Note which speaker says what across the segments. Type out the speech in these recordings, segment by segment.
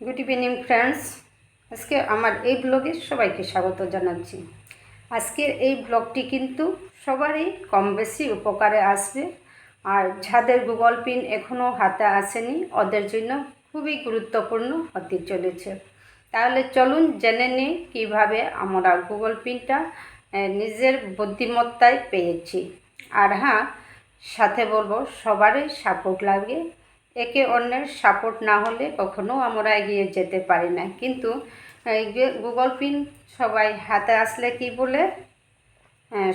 Speaker 1: Good evening friends আজকে আমার এই ব্লগে সবাইকে স্বাগত জানাচ্ছি। আজকের এই ব্লগটি কিন্তু সবারই কম বেশি উপকারে আসবে। আর যাদের গুগল পিন এখনও হাতে আসেনি, ওদের জন্য খুবই গুরুত্বপূর্ণ হতে চলেছে। তাহলে চলুন জেনে নিই কীভাবে আমরা গুগল পিনটা নিজের বুদ্ধিমত্তায় পেয়েছি। আর হ্যাঁ সাথে বলব, সবারই সাপোর্ট লাগে। একে অন্যের সাপোর্ট না হলে কখনো আমরা এগিয়ে যেতে পারি না। কিন্তু গুগল পিন সবাই হাতে আসলে কি বলে?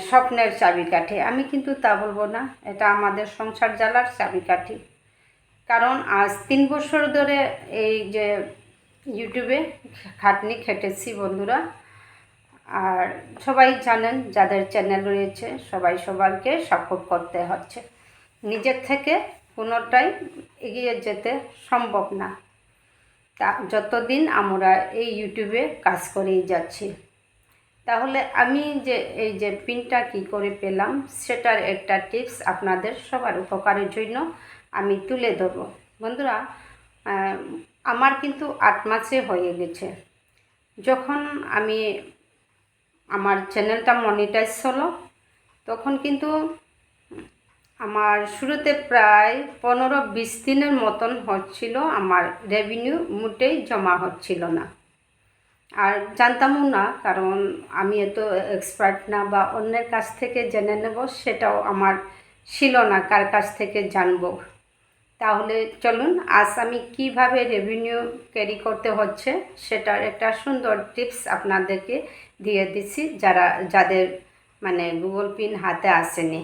Speaker 1: স্বপ্নের চাবিকাঠি। আমি কিন্তু তা বলব না। এটা আমাদের সংসার জ্বালার চাবিকাঠি। কারণ আজ তিন বছর ধরে এই যে ইউটিউবে খাটনি খেটেছি বন্ধুরা। আর সবাই জানেন, যাদের চ্যানেল রয়েছে, সবাই সবাইকে সাপোর্ট করতে হচ্ছে। নিজের থেকে কোনোটাই এগিয়ে যেতে সম্ভব না। তা যতদিন আমরা এই ইউটিউবে কাজ করেই যাচ্ছি। তাহলে আমি যে এই যে পিনটা কি করে পেলাম, সেটার একটা টিপস আপনাদের সবার উপকারের জন্য আমি তুলে ধরবো। বন্ধুরা আমার কিন্তু আট মাসে হয়ে গেছে। যখন আমি আমার চ্যানেলটা মনিটাইজ হলো, তখন কিন্তু আমার শুরুতে প্রায় পনেরো বিশ দিনের মতন হচ্ছিল, আমার রেভিনিউ মোটেই জমা হচ্ছিল না। আর জানতামও না, কারণ আমি এত এক্সপার্ট না বা অন্যের কাছ থেকে জেনে নেব, সেটাও আমার ছিল না কার কাছ থেকে জানব। তাহলে চলুন, আজ আমি কীভাবে রেভিনিউ ক্যারি করতে হচ্ছে, সেটার একটা সুন্দর টিপস আপনাদেরকে দিয়ে দিচ্ছি, যারা, যাদের মানে গুগল পিন হাতে আসেনি।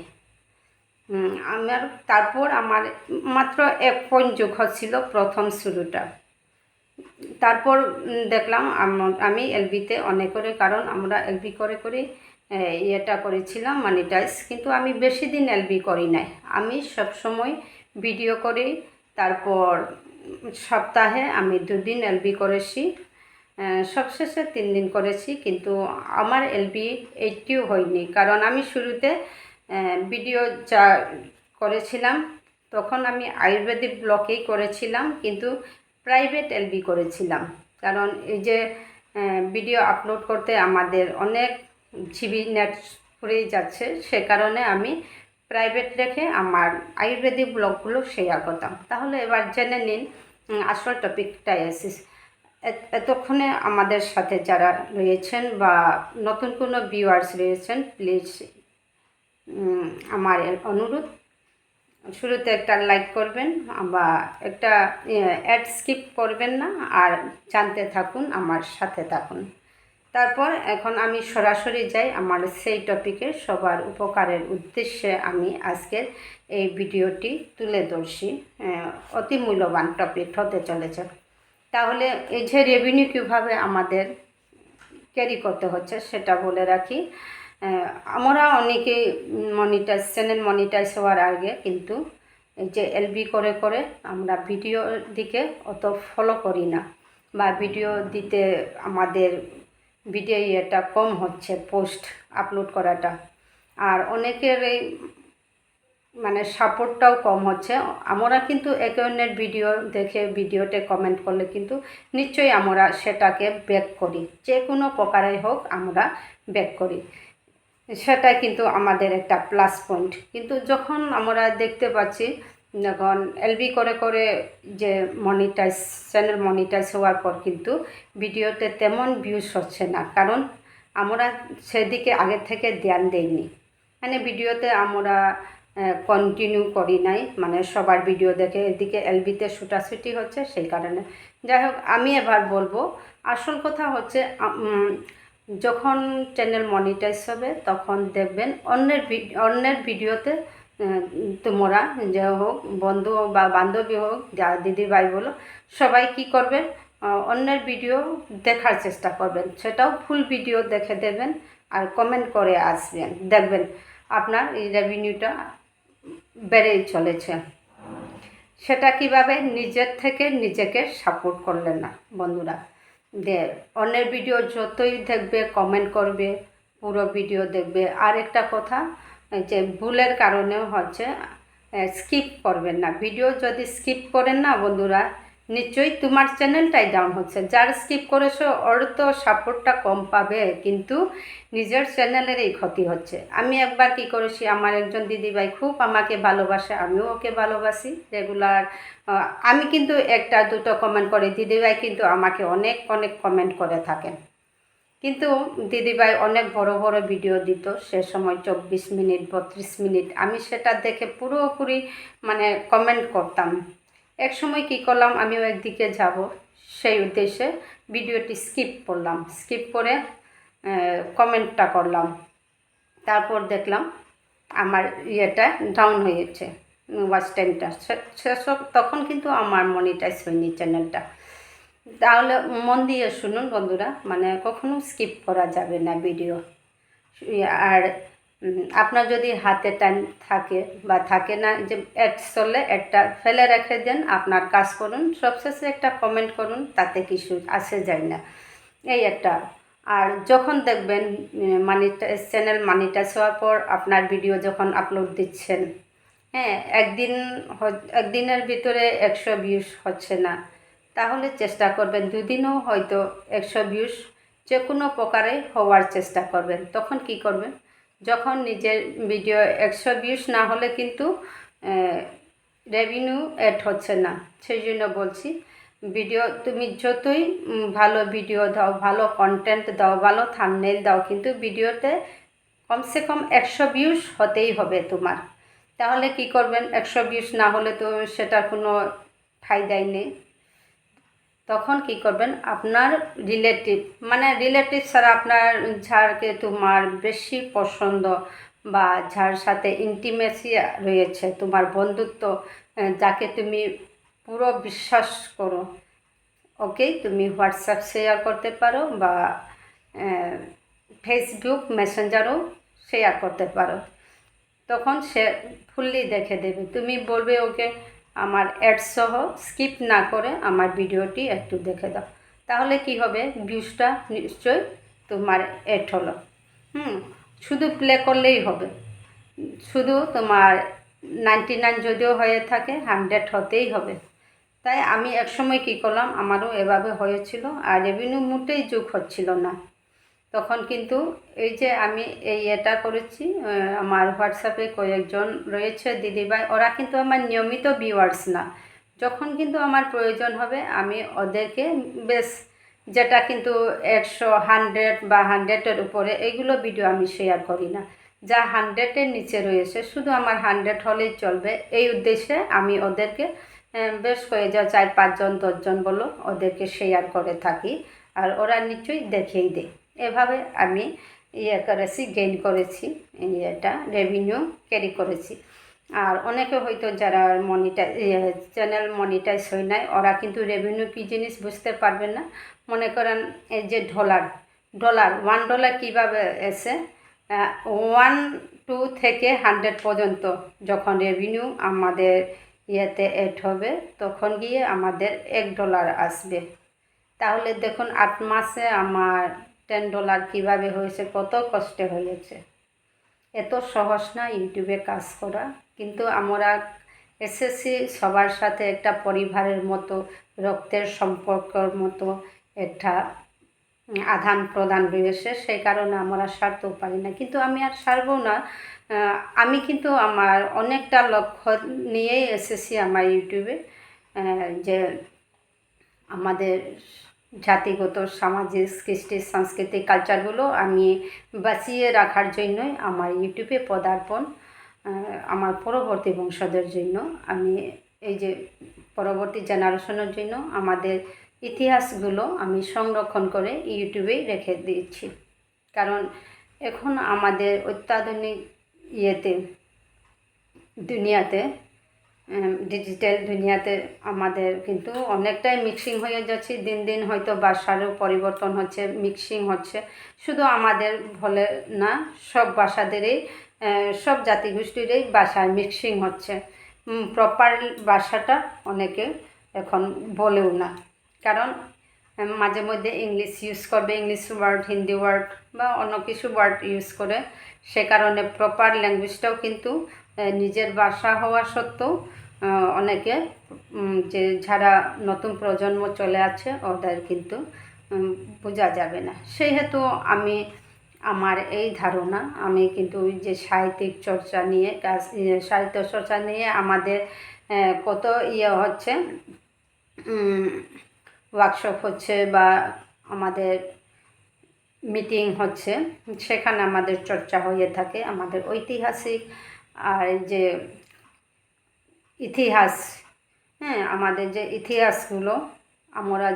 Speaker 1: আমার তারপর আমার মাত্র এক পয়েন্ট যোগ হচ্ছিল প্রথম শুরুটা। তারপর দেখলাম আম- এলবিতে অনেক করে, কারণ আমরা এলবি করে করে ইয়েটা করেছিলাম মানিটাইজ কিন্তু আমি বেশি দিন এলবি করি নাই। আমি সব সময় ভিডিও করি, তারপর সপ্তাহে আমি দুদিন এলবি করেছি সবশেষে তিন দিন করেছি, কিন্তু আমার এলবি এইটিও হয়নি, কারণ আমি শুরুতে ভিডিও যা করেছিলাম, তখন আমি আয়ুর্বেদিক ব্লকেই করেছিলাম, কিন্তু প্রাইভেট এলবি করেছিলাম। কারণ এই যে ভিডিও আপলোড করতে আমাদের অনেক জিবি নেট ফুরেই যাচ্ছে, সে কারণে আমি প্রাইভেট রেখে আমার আয়ুর্বেদিক ব্লগগুলো শেয়ার করতাম। তাহলে এবার জেনে নিন আসল টপিকটা এসিস এত- এতক্ষণে আমাদের সাথে যারা রয়েছেন বা নতুন কোনো ভিউয়ার্স রয়েছেন প্লিজ আমার অনুরোধ। শুরুতে একটা লাইক করবেন বা একটা অ্যাড স্কিপ করবেন না, আর জানতে থাকুন, আমার সাথে থাকুন। তারপর এখন আমি সরাসরি যাই আমার সেই টপিকে সবার উপকারের উদ্দেশ্যে আমি আজকের এই ভিডিওটি তুলে ধরছি। অতি মূল্যবান টপিক হতে চলেছে। তাহলে এই যে রেভিনিউ কীভাবে আমাদের ক্যারি করতে হচ্ছে, সেটা বলে রাখি। আমরা অনেকে মনিটাইজ, চ্যানেল মনিটাইজ হওয়ার আগে কিন্তু যে এলবি করে করে আমরা ভিডিও দিকে অত ফলো করি না বা ভিডিও দিতে আমাদের ভিডিও ইয়েটা কম হচ্ছে পোস্ট আপলোড করাটা। আর অনেকের এই মানে সাপোর্টটাও কম হচ্ছে। আমরা কিন্তু একে অন্যের ভিডিও দেখে ভিডিওতে কমেন্ট করলে কিন্তু নিশ্চয়ই আমরা সেটাকে ব্যাক করি। যে কোনো প্রকারে হোক আমরা ব্যাক করি। সেটাই কিন্তু আমাদের একটা প্লাস পয়েন্ট কিন্তু যখন আমরা দেখতে পাচ্ছি, যখন এলবি করে করে যে মনিটাইজ চ্যানেল মনিটাইজ হওয়ার পর কিন্তু ভিডিওতে তেমন ভিউজ হচ্ছে না। কারণ আমরা সেদিকে আগে থেকে ধ্যান দেইনি। মানে ভিডিওতে আমরা কন্টিনিউ করি নাই। মানে সবার ভিডিও দেখে এদিকে এলবিতে ছুটাছুটি হচ্ছে সেই কারণে। যাই হোক, আমি এবার বলব, আসল কথা হচ্ছে যখন চ্যানেল মনিটাইজ হবে, তখন দেখবেন অন্যের অন্যের ভিডিওতে তোমরা যে হোক, বন্ধু বা বান্ধবী হোক, যা দিদি ভাই বলো, সবাই কি করবেন? অন্যের ভিডিও দেখার চেষ্টা করবেন। সেটাও ফুল ভিডিও দেখে দেবেন আর কমেন্ট করে আসবেন। দেখবেন আপনার এই রেভিনিউটা বেড়েই চলেছে। সেটা কীভাবে নিজের থেকে নিজেকে সাপোর্ট করলেন না, বন্ধুরা? যে অন্যের ভিডিও যতই দেখবে কমেন্ট করবে, পুরো ভিডিও দেখবে। আর একটা কথা যে ভুলের কারণেও হচ্ছে স্কিপ করবেন না। ভিডিও যদি স্কিপ করেন না বন্ধুরা নিশ্চয়ই তোমার চ্যানেলটাই ডাউন হচ্ছে। যার স্কিপ করেছ, ওর তো সাপোর্টটা কম পাবে, কিন্তু নিজের চ্যানেলেরই ক্ষতি হচ্ছে। আমি একবার কি করেছি, আমার একজন দিদিভাই খুব আমাকে ভালোবাসে, আমিও ওকে ভালোবাসি রেগুলার আমি কিন্তু একটা দুটো কমেন্ট করি, দিদিভাই কিন্তু আমাকে অনেক অনেক কমেন্ট করে থাকেন। কিন্তু দিদিভাই অনেক বড় বড় ভিডিও দিত, সে সময় চব্বিশ মিনিট, বত্রিশ মিনিট, আমি সেটা দেখে পুরোপুরি মানে কমেন্ট করতাম। এক সময় কী করলাম, আমিও একদিকে যাব। সেই উদ্দেশ্যে ভিডিওটি স্কিপ করলাম। স্কিপ করে কমেন্টটা করলাম। তারপর দেখলাম আমার ইয়েটা ডাউন হয়েছে ওয়াচ টাইমটা সেসব তখন কিন্তু আমার মনিটাইজ হয়নি চ্যানেলটা তাহলে মন দিয়ে শুনুন বন্ধুরা মানে কখনো স্কিপ করা যাবে না ভিডিও আর আপনার যদি হাতে টাইম থাকে বা থাকে না, যে অ্যাড চললে একটা ফেলে রেখে দেন, আপনার কাজ করুন, সবশেষে একটা কমেন্ট করুন, তাতে কিছু আসে যায় না। এই একটা। আর যখন দেখবেন মানিটাইজ চ্যানেল মানিটাইজ হওয়ার পর আপনার ভিডিও যখন আপলোড দিচ্ছেন হ্যাঁ একদিন একদিনের ভিতরে একশো ভিউস হচ্ছে না। তাহলে চেষ্টা করবেন, দুদিনও হয়তো একশো ভিউস যে কোনো প্রকারে হওয়ার চেষ্টা করবেন। তখন কি করবেন? যখন নিজের ভিডিও একশো ভিউস না হলে কিন্তু রেভিনিউ অ্যাড হচ্ছে না। সেই জন্য বলছি ভিডিও তুমি যতই ভালো ভিডিও দাও, ভালো কন্টেন্ট দাও, ভালো থামনেল দাও, কিন্তু ভিডিওতে কমসে কম একশো ভিউস হতেই হবে তোমার। তাহলে কি করবেন? একশো ভিউস না হলে তো সেটার কোনো ফায়দাই নেই। তখন কি করবেন? আপনার রিলেটিভ মানে রিলেটিভ ছাড়া আপনার যারকে তোমার বেশি পছন্দ বা যার সাথে ইন্টিমেসি রয়েছে, তোমার বন্ধুত্ব যাকে তুমি পুরো বিশ্বাস করো, ওকে তুমি হোয়াটসঅ্যাপ শেয়ার করতে পারো বা ফেসবুক মেসেঞ্জারও শেয়ার করতে পারো। তখন সে ফুললি দেখে দেবে। তুমি বলবে ওকে আমার অ্যাডসহ স্কিপ না করে আমার ভিডিওটি একটু দেখে দাও। তাহলে কি হবে? ভিউজটা নিশ্চয়ই তোমার অ্যাড হলো। হুম, শুধু প্লে করলেই হবে। শুধু তোমার নাইনটি নাইন যদিও হয়ে থাকে হান্ড্রেড হতেই হবে। তাই আমি একসময় কী করলাম? আমারও এভাবে হয়েছিল আর রেভিনিউ মোটেই যুগ হচ্ছিল না। তখন কিন্তু এই যে আমি এই এটা করেছি আমার হোয়াটসঅ্যাপে কয়েকজন রয়েছে দিদিভাই, ওরা কিন্তু আমার নিয়মিত ভিউয়ার্স না। যখন কিন্তু আমার প্রয়োজন হবে, আমি ওদেরকে বেশ যেটা কিন্তু একশো হান্ড্রেড বা হান্ড্রেডের উপরে এগুলো ভিডিও আমি শেয়ার করি না। যা হান্ড্রেডের নিচে রয়েছে, শুধু আমার হান্ড্রেড হলেই চলবে। এই উদ্দেশ্যে আমি ওদেরকে বেশ কয়ে যা চার পাঁচজন, দশজন বলো, ওদেরকে শেয়ার করে থাকি। আর ওরা নিশ্চয়ই দেখেই দেয় এভাবে আমি ইয়ে করেছি গেইন করেছি এটা রেভিনিউ ক্যারি করেছি। আর অনেকে হয়তো যারা মনিটাই চ্যানেল মনিটাইজ হয় নাই, ওরা কিন্তু রেভিনিউ কী জিনিস বুঝতে পারবে না। মনে করেন এই যে ডলার ডলার ওয়ান ডলার কীভাবে এসে ওয়ান টু থেকে হান্ড্রেড পর্যন্ত যখন রেভিনিউ আমাদের ইয়েতে এড হবে, তখন গিয়ে আমাদের এক ডলার আসবে। তাহলে দেখুন, আট মাসে আমার টেন ডলার কীভাবে হয়েছে, কত কষ্টে হয়েছে। এত সহজ না ইউটিউবে কাজ করা। কিন্তু আমরা এসেছি সবার সাথে একটা পরিবারের মতো, রক্তের সম্পর্কর মতো একটা আদান প্রদান রয়েছে সেই কারণে আমরা সারতেও পারি না। কিন্তু আমি আর সারবো না। আমি কিন্তু আমার অনেকটা লক্ষ্য নিয়েই এসেছি আমার ইউটিউবে যে আমাদের জাতিগত, সামাজিক কৃষ্টি সাংস্কৃতিক কালচারগুলো আমি বাঁচিয়ে রাখার জন্যই আমার ইউটিউবে পদার্পণ আমার পরবর্তী বংশদের জন্য আমি এই যে পরবর্তী জেনারেশনের জন্য আমাদের ইতিহাসগুলো আমি সংরক্ষণ করে ইউটিউবেই রেখে দিয়েছি কারণ এখন আমাদের অত্যাধুনিক ইয়েতে, দুনিয়াতে ডিজিটাল দুনিয়াতে আমাদের কিন্তু অনেকটাই মিক্সিং হয়ে যাচ্ছে। দিন দিন হয়তো বাসারও পরিবর্তন হচ্ছে মিক্সিং হচ্ছে। শুধু আমাদের বলে না, সব বাসাদেরই সব জাতিগোষ্ঠীরই বাসায় মিক্সিং হচ্ছে। প্রপার বাসাটা অনেকে এখন বলেও না। কারণ মাঝে মধ্যে ইংলিশ ইউজ করবে ইংলিশ ওয়ার্ড হিন্দি ওয়ার্ড বা অন্য কিছু ওয়ার্ড ইউজ করে। সে কারণে প্রপার ল্যাঙ্গুয়েজটাও কিন্তু নিজের ভাষা হওয়া সত্ত্বেও অনেকে যে যারা নতুন প্রজন্ম চলে আছে, ওদের কিন্তু বোঝা যাবে না। সেহেতু আমি, আমার এই ধারণা, আমি কিন্তু যে সাহিত্যিক চর্চা নিয়ে কাজ সাহিত্য চর্চা নিয়ে আমাদের কত ইয়ে হচ্ছে ওয়ার্কশপ হচ্ছে বা আমাদের মিটিং হচ্ছে, সেখানে আমাদের চর্চা হয়ে থাকে আমাদের ঐতিহাসিক আর যে ইতিহাস হ্যাঁ আমাদের যে ইতিহাসগুলো আমরা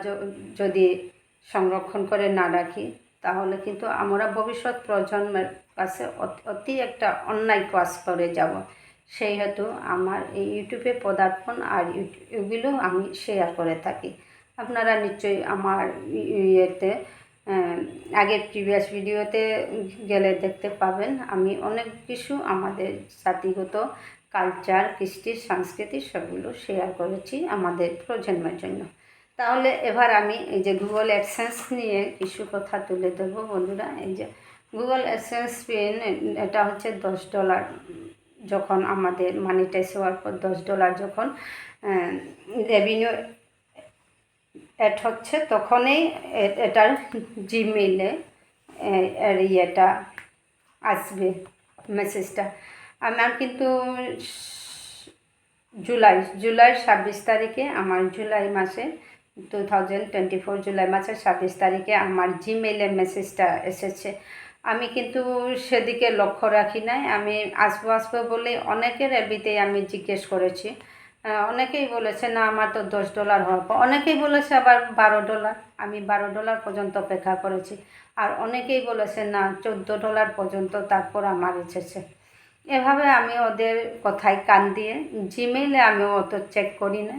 Speaker 1: যদি সংরক্ষণ করে না রাখি, তাহলে কিন্তু আমরা ভবিষ্যৎ প্রজন্মের কাছে অত- একটা অন্যায় কাজ করে যাব। সেই হেতু আমার এই ইউটিউবে পদার্পণ আর ইউটি- এগুলো আমি শেয়ার করে থাকি। আপনারা নিশ্চয়ই আমার ইয়েতে আগের প্রিভিয়াস ভিডিওতে গেলে দেখতে পাবেন। আমি অনেক কিছু আমাদের জাতিগত কালচার কৃষ্টি, সংস্কৃতি সবগুলো শেয়ার করেছি আমাদের প্রজন্মের জন্য। তাহলে এবার আমি এই যে গুগল অ্যাডসেন্স নিয়ে কিছু কথা তুলে ধরবো বন্ধুরা। এই যে গুগল অ্যাডসেন্স পেন এটা হচ্ছে দশ ডলার যখন আমাদের মানিটাইজ হওয়ার পর দশ ডলার যখন রেভিনিউ অ্যাড হচ্ছে, তখনই এটার জিমেইলে এর ইয়েটা আসবে মেসেজটা আমার কিন্তু জুলাই জুলাই ছাব্বিশ তারিখে আমার জুলাই মাসে two thousand twenty four July মাসের ছাব্বিশ তারিখে আমার জিমেইলে মেসেজটা এসেছে। আমি কিন্তু সেদিকে লক্ষ্য রাখি নাই। আমি আসব আসব বলে অনেকের এবিতেই আমি জিজ্ঞেস করেছি। অনেকেই বলেছে, না, আমার তো দশ ডলার হওয়ার পর অনেকেই বলেছে আবার বারো ডলার। আমি বারো ডলার পর্যন্ত অপেক্ষা করেছি। আর অনেকেই বলেছে, না, চোদ্দ ডলার পর্যন্ত তারপর আমার এসেছে। এভাবে আমি ওদের কথায় কান দিয়ে জিমেইলে আমি অত চেক করি না।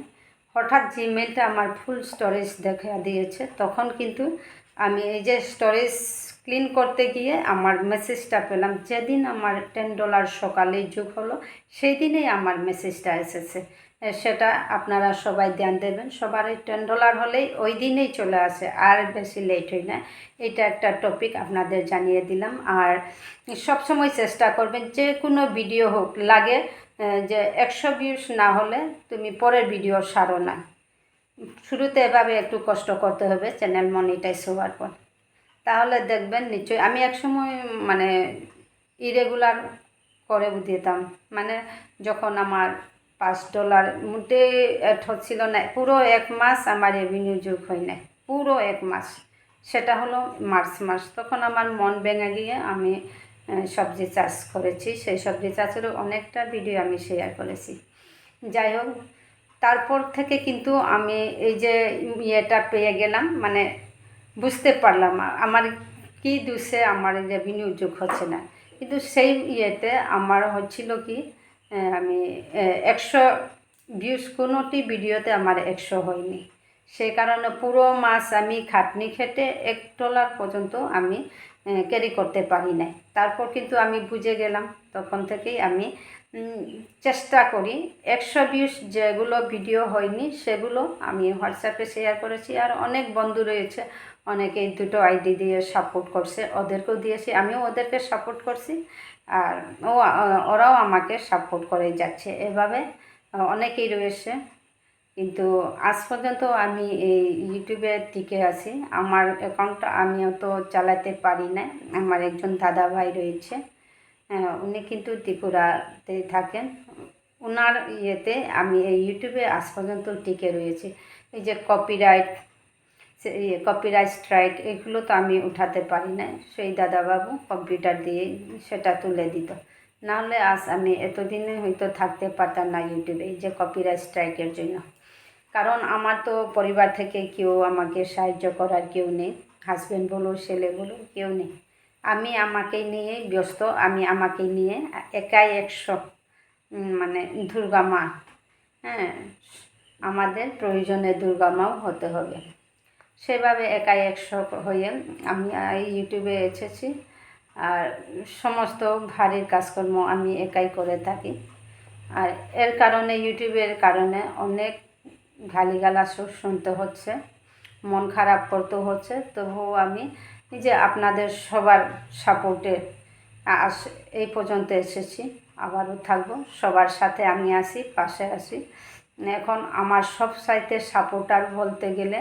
Speaker 1: হঠাৎ জিমেইলটা আমার ফুল স্টোরেজ দেখা দিয়েছে। তখন কিন্তু আমি এই যে স্টোরেজ ক্লিন করতে গিয়ে আমার মেসেজটা পেলাম। যেদিন আমার টেন ডলার সকালে যোগ হলো সেই দিনেই আমার মেসেজটা এসেছে। সেটা আপনারা সবাই ধ্যান দেবেন। সবারই টেন ডলার হলেই ওই দিনেই চলে আসে, আর বেশি লেট হয় না। এটা একটা টপিক আপনাদের জানিয়ে দিলাম। আর সবসময় চেষ্টা করবেন, যে কোনো ভিডিও হোক, লাগে যে একশো ভিউস না হলে তুমি পরের ভিডিও সারো না। শুরুতে এভাবে একটু কষ্ট করতে হবে চ্যানেল মনিটাইজ হওয়ার পর। তাহলে দেখবেন নিশ্চয়ই, আমি একসময় মানে ইরেগুলার করে দিতাম। মানে যখন আমার পাঁচ ডলার। মোটে হচ্ছিল না, পুরো এক মাস আমার রেভিনিউ যোগ হয় না পুরো এক মাস। সেটা হলো মার্চ মাস, তখন আমার মন ভেঙে গিয়ে আমি সবজি চাষ করেছি, সেই সবজি চাষেরও অনেকটা ভিডিও আমি শেয়ার করেছি। যাই হোক, তারপর থেকে কিন্তু আমি এই যে ইয়েটা পেয়ে গেলাম মানে বুঝতে পারলাম আমার কি দুষে আমার রেভিনিউ যোগ হচ্ছে না। কিন্তু সেই ইয়েতে আমার হচ্ছিল কি আমি একশো ভিউজ কোনোটি ভিডিওতে আমার একশো হয়নি। সেই কারণে পুরো মাছ আমি খাটনি খেটে এক ডলার পর্যন্ত আমি ক্যারি করতে পারি নাই। তারপর কিন্তু আমি বুঝে গেলাম, তখন থেকেই আমি চেষ্টা করি। একশো ভিউজ যেগুলো ভিডিও হয়নি, সেগুলো আমি হোয়াটসঅ্যাপে শেয়ার করেছি। আর অনেক বন্ধু রয়েছে, অনেকেই দুটো আইডি দিয়ে সাপোর্ট করছে, ওদেরকেও দিয়েছি। আমিও ওদেরকে সাপোর্ট করছি। আর ও ওরাও আমাকে সাপোর্ট করে যাচ্ছে। এভাবে অনেকেই রয়েছে। কিন্তু আজ পর্যন্ত আমি এই ইউটিউবে টিকে আছি। আমার অ্যাকাউন্টটা আমি অত চালাতে পারি না আমার একজন দাদা ভাই রয়েছে উনি কিন্তু ত্রিপুরাতে থাকেন। ওনার ইয়েতে আমি এই ইউটিউবে আজ পর্যন্ত টিকে রয়েছি। এই যে কপিরাইট কপিরাইট স্ট্রাইক এগুলো তো আমি উঠাতে পারি না সেই দাদাবাবু কম্পিউটার দিয়ে সেটা তুলে দিত। নাহলে আজ আমি এতদিনে হয়তো থাকতে পারতাম না ইউটিউবে যে কপিরাইট স্ট্রাইকের জন্য। কারণ আমার তো পরিবার থেকে কেউ আমাকে সাহায্য করার কেউ নেই। হাজব্যান্ড বলো, ছেলে বলো, কেউ নেই। আমি আমাকে নিয়ে ব্যস্ত, আমি আমাকে নিয়ে একাই একশো মানে দুর্গা মা। হ্যাঁ আমাদের প্রয়োজনে দুর্গা মাও হতে হবে। সেভাবে একাই একশো হয়ে আমি এই ইউটিউবে এসেছি। আর সমস্ত ভারীর কাজকর্ম আমি একাই করে থাকি। আর এর কারণে ইউটিউবের কারণে অনেক গালিগালাজও শুনতে হচ্ছে, মন খারাপ করতে হচ্ছে। তবুও আমি যে আপনাদের সবার সাপোর্টে আস, এই পর্যন্ত এসেছি। আবারও থাকব, সবার সাথে আমি আসি, পাশে আসি। এখন আমার সব সাইতে সাপোর্টার বলতে গেলে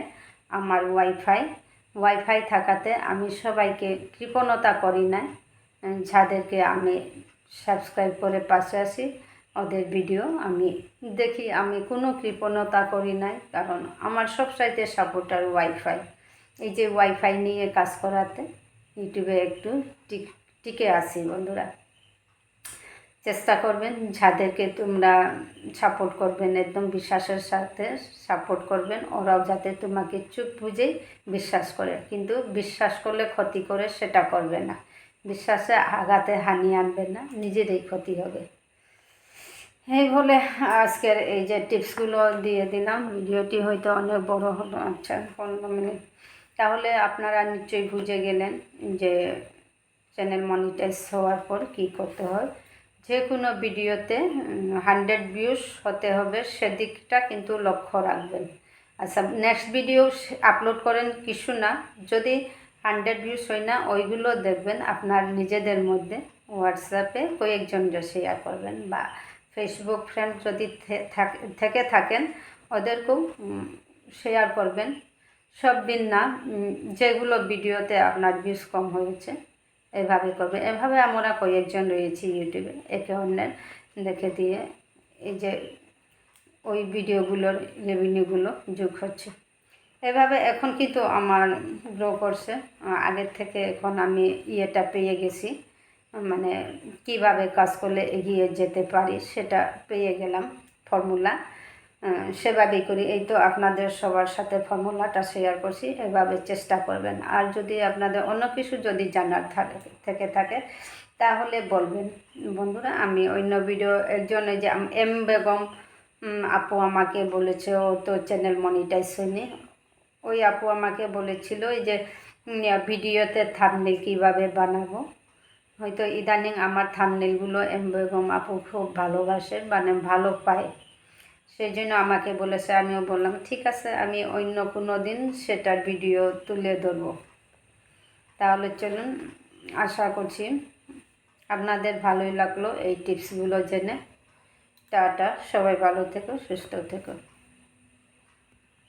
Speaker 1: আমার ওয়াইফাই ওয়াইফাই থাকাতে আমি সবাইকে কৃপণতা করি না। যাদেরকে আমি সাবস্ক্রাইব করে পাশে আসি ওদের ভিডিও আমি দেখি। আমি কোনো কৃপণতা করি নাই, কারণ আমার সব সাইতে সাপোর্টার ওয়াইফাই এই যে ওয়াইফাই নিয়ে কাজ করাতে, ইউটিউবে একটু টিকে আসি বন্ধুরা। চেষ্টা করবেন, যাদেরকে তোমরা সাপোর্ট করবেন, একদম বিশ্বাসের সাথে সাপোর্ট করবেন, ওরাও যাতে তোমাকে চুপ বুঝেই বিশ্বাস করে। কিন্তু বিশ্বাস করলে ক্ষতি করে সেটা করবে না। বিশ্বাসে আঘাতে হানি আনবে না, নিজেরই ক্ষতি হবে। এই বলে আজকের এই যে টিপসগুলো দিয়ে দিলাম, ভিডিওটি হয়তো অনেক বড় হলো আচ্ছা পনেরো মিনিট। তাহলে আপনারা নিশ্চয়ই বুঝে গেলেন যে চ্যানেল মনিটাইজ হওয়ার পর কী করতে হয়। যে কোনো ভিডিওতে হান্ড্রেড ভিউস হতে হবে সেদিকটা কিন্তু লক্ষ্য রাখবেন। আচ্ছা নেক্সট ভিডিও আপলোড করেন কিছু না যদি হান্ড্রেড ভিউস হয় না, ওইগুলো দেখবেন আপনার নিজেদের মধ্যে। হোয়াটসঅ্যাপে কয়েকজনকে শেয়ার করবেন বা ফেসবুক ফ্রেন্ড যদি থেকে থাকেন, ওদেরকেও শেয়ার করবেন। সব দিন না যেগুলো ভিডিওতে আপনার ভিউজ কম হয়েছে। এভাবে করবে। এভাবে আমরা কয়েকজন রয়েছি ইউটিউবে, একে অন্যের দেখে দিয়ে এই যে ওই ভিডিওগুলোর রেভিনিউগুলো যোগ হচ্ছে। এভাবে এখন কিন্তু আমার গ্রো করছে। আগের থেকে এখন আমি ইয়েটা পেয়ে গেছি। মানে কীভাবে কাজ করলে এগিয়ে যেতে পারি সেটা পেয়ে গেলাম ফর্মুলা সেভাবেই করি। এই তো আপনাদের সবার সাথে ফর্মুলাটা শেয়ার করছি এভাবে চেষ্টা করবেন। আর যদি আপনাদের অন্য কিছু যদি জানার থাকে থেকে থাকে তাহলে বলবেন। বন্ধুরা আমি অন্য ভিডিও একজন যে এম বেগম আপু আমাকে বলেছে ও তো চ্যানেল মনিটাইজ হয়নি। ওই আপু আমাকে বলেছিল যে ভিডিওতে থামনেল কীভাবে বানাবো। হয়তো ইদানিং আমার থামনেলগুলো এম বেগম আপু খুব ভালোবাসে মানে ভালো পায়। সেই জন্য আমাকে বলেছে, আমিও বললাম, ঠিক আছে, আমি অন্য কোনো দিন সেটার ভিডিও তুলে ধরবো। তাহলে চলুন, আশা করছি আপনাদের ভালোই লাগল এই টিপসগুলো জেনে। টাটা, সবাই ভালো থেকো, সুস্থ থেকো।